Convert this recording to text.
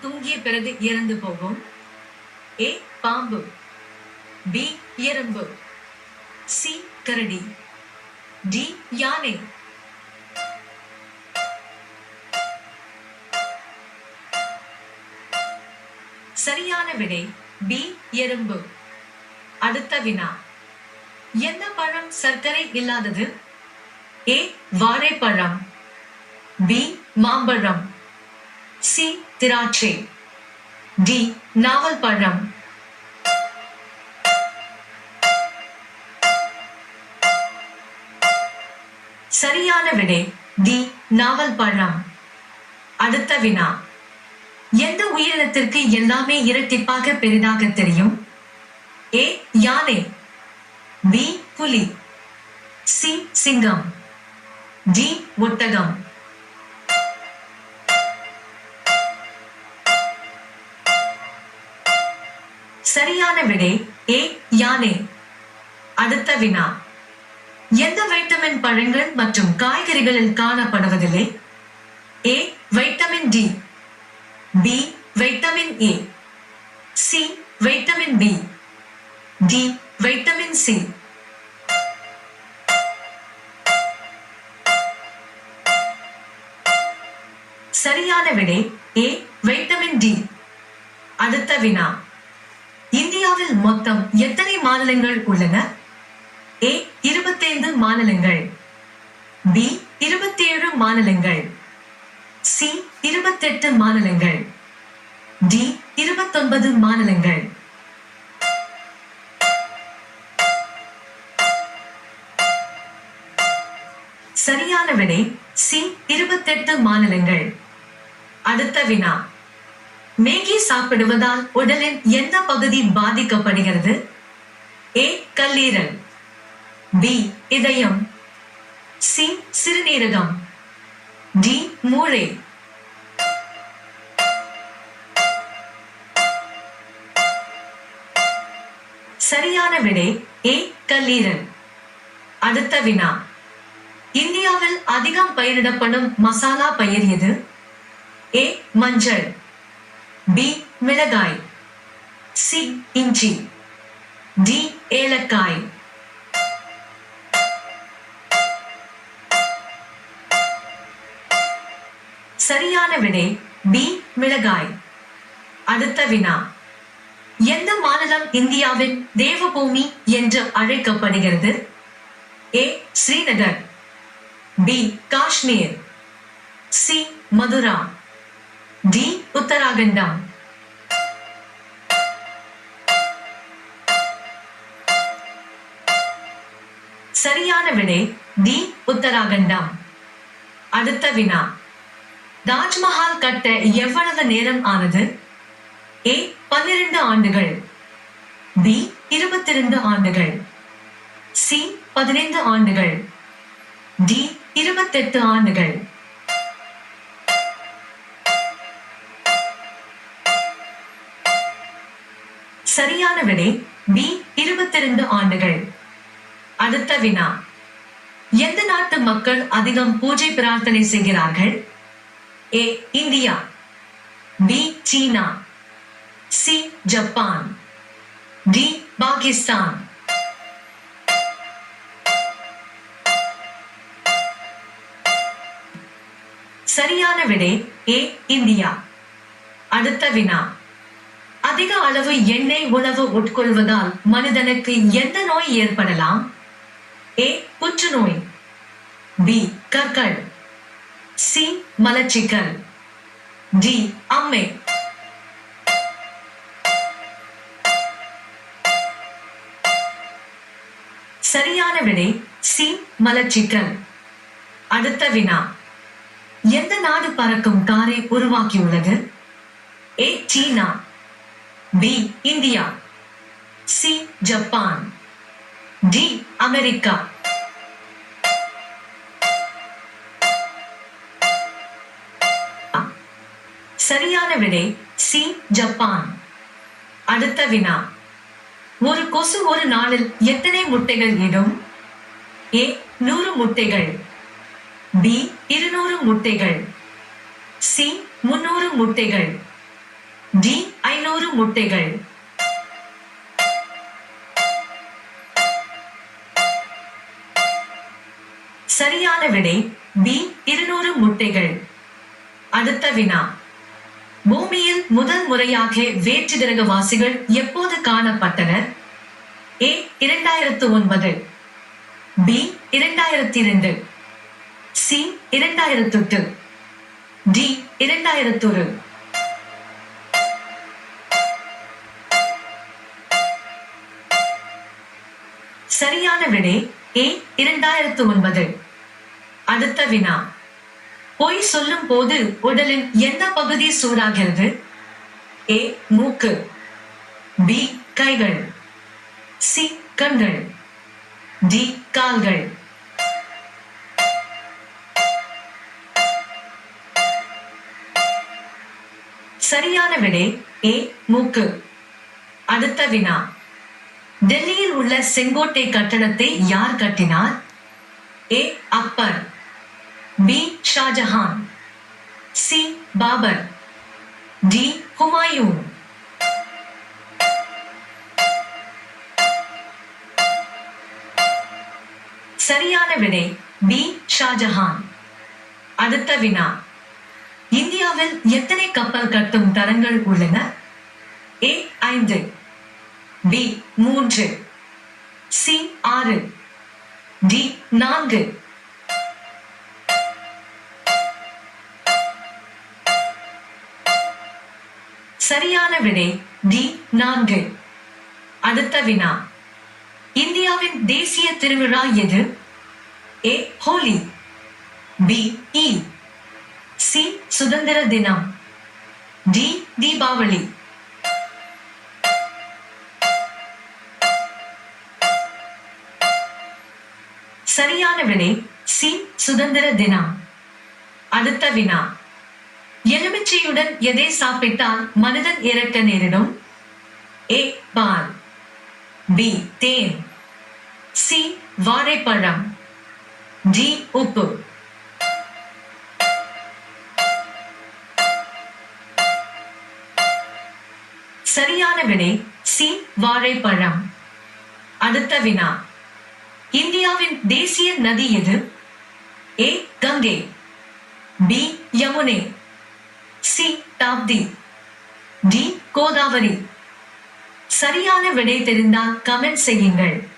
தூங்கிய பிறகு இறந்து போகும். ஏ பாம்பு. பி எறும்பு. சி கரடி. டி யானை. சரியான விடை பி எறும்பு. அடுத்த வினா. எந்த பழம் சர்க்கரை இல்லாதது? ஏ வாழைப்பழம். பி மாம்பழம். சி திராட்சை. டி. நாவல் பழம் சரியான விடை. டி. நாவல் பழம் அடுத்த வினா. எந்த உயிரினத்திற்கு எல்லாமே இரட்டிப்பாக பெரிதாக தெரியும்? ஏ. யானை. பி. புலி. சி. சிங்கம். டி. ஒட்டகம். சரியான விடை ஏ யானை. அடுத்த வினா. எந்த வைட்டமின் பழங்கள் மற்றும் காய்கறிகளில் காணப்படுவதில்லை? A vitamin D. B vitamin A. C vitamin B. D vitamin C. சரியான விடை ஏ வைட்டமின் டி. அடுத்த வினா. இந்தியாவில் மொத்தம் எத்தனை மாநிலங்கள் உள்ளன? ஏ இருபத்தைந்து மாநிலங்கள். பி இருபத்தி ஏழு மாநிலங்கள். சி இருபத்தெட்டு மாநிலங்கள். டி இருபத்தொன்பது மாநிலங்கள். சரியான விடை சி இருபத்தெட்டு மாநிலங்கள். அடுத்த வினா. மேகி சாப்பிடுவதால் உடலின் எந்த பகுதி பாதிக்கப்படுகிறது? ஏ. கல்லீரல். பி. இதயம். சி. சிறுநீரகம். டி. மூளை. சரியான விடை ஏ. கல்லீரல். அடுத்த வினா. இந்தியாவில் அதிகம் பயிரிடப்படும் மசாலா பயிர் எது? ஏ. மஞ்சள். பி மிளகாய். சி இஞ்சி. டி ஏலக்காய். சரியான விடை பி மிளகாய். அடுத்த வினா. எந்த மாநிலம் இந்தியாவின் தேவபூமி என்று அழைக்கப்படுகிறது? A Srinagar. B Kashmir. C Mathura. D Uttarakhand சரியான விடை டி உத்தராகண்டம். அடுத்த வினா. தாஜ்மஹால் கட்ட எவ்வளவு நேரம் ஆனது? ஏ பன்னிரண்டு ஆண்டுகள். பி இருபத்தி ரெண்டு ஆண்டுகள். சி பதினைந்து ஆண்டுகள். டி இருபத்தெட்டு ஆண்டுகள். சரியான விடை பி இருபத்தி ரெண்டு ஆண்டுகள். அடுத்த வினா. எந்த நாட்டு மக்கள் அதிகம் பூஜை பிரார்த்தனை செய்கிறார்கள்? A India. B China. C Japan. D Pakistan. சரியான விடை ஏ இந்தியா. அடுத்த வினா. அதிக அளவு எண்ணெய் உணவு உட்கொள்வதால் மனிதனுக்கு எந்த நோய் ஏற்படலாம்? ஏ புற்றுநோய். பி கற்கள். சி மலச்சிக்கல். டி அம்மை. சரியான விடை சி மலச்சிக்கல். அடுத்த வினா. எந்த நாடு பறக்கும் காரை உருவாக்கியுள்ளது? A China. B India. C Japan. D America. சரியான விடை சி ஜப்பான். அடுத்த வினா. ஒரு கொசு ஒரு நாளில் எத்தனை முட்டைகள் இடும்? ஏ நூறு முட்டைகள். பி இருநூறு முட்டைகள். சி முன்னூறு முட்டைகள். டி ஐநூறு முட்டைகள். சரியான விடை பி இருநூறு முட்டைகள். அடுத்த வினா. பூமியில் முதல் முறையாக வேற்று கிரகவாசிகள் எப்போது காணப்பட்டனர்? ஏ இரண்டாயிரத்து ஒன்பது பி இரண்டாயிரத்தி இரண்டு சி இரண்டாயிரத்து டி டி ஒரு. விடை ஏ இரண்டாயிரத்து ஒன்பது. அடுத்த வினா. பொய் சொல்லும் போது உடலின் எந்த பகுதி சூடாகிறது? ஏ மூக்கு பி கைகள் சி கண்கள் டி கால்கள். சரியான விடை ஏ மூக்கு. அடுத்த வினா. டெல்லியில் உள்ள செங்கோட்டை கட்டடத்தை யார் கட்டினார்? A. Akbar B. Shahjahan C. Babur D. Humayun. சரியான விடை பி. ஷாஜஹான். அடுத்த வினா. இந்தியாவில் எத்தனை கப்பல் கட்டும் தரங்கள் உள்ளன? ஏ. ஐந்து. பி மூன்று. சி ஆறு. டி நான்கு. சரியான விடை டி நான்கு. அடுத்த வினா. இந்தியாவின் தேசிய திருவிழா எது? ஏ ஹோலி. பி இ சி சுதந்திர தினம். டி தீபாவளி. சரியான விடை சி. சுதந்திர தினம். அடுத்த வினா. எலுமிச்சையுடன் எதை சாப்பிட்டால் மனிதன் இறக்க நேரிடும்? ஏ. பால். பி. தேன். சி. வாழைப்பழம். டி. உப்பு. சரியான விடை சி. வாழைப்பழம். அடுத்த வினா. இந்தியாவின் தேசிய நதி எது? A Ganga B Yamuna C Tapti D Godavari. சரியான விடை தெரிந்தால் கமெண்ட் செய்யுங்கள்.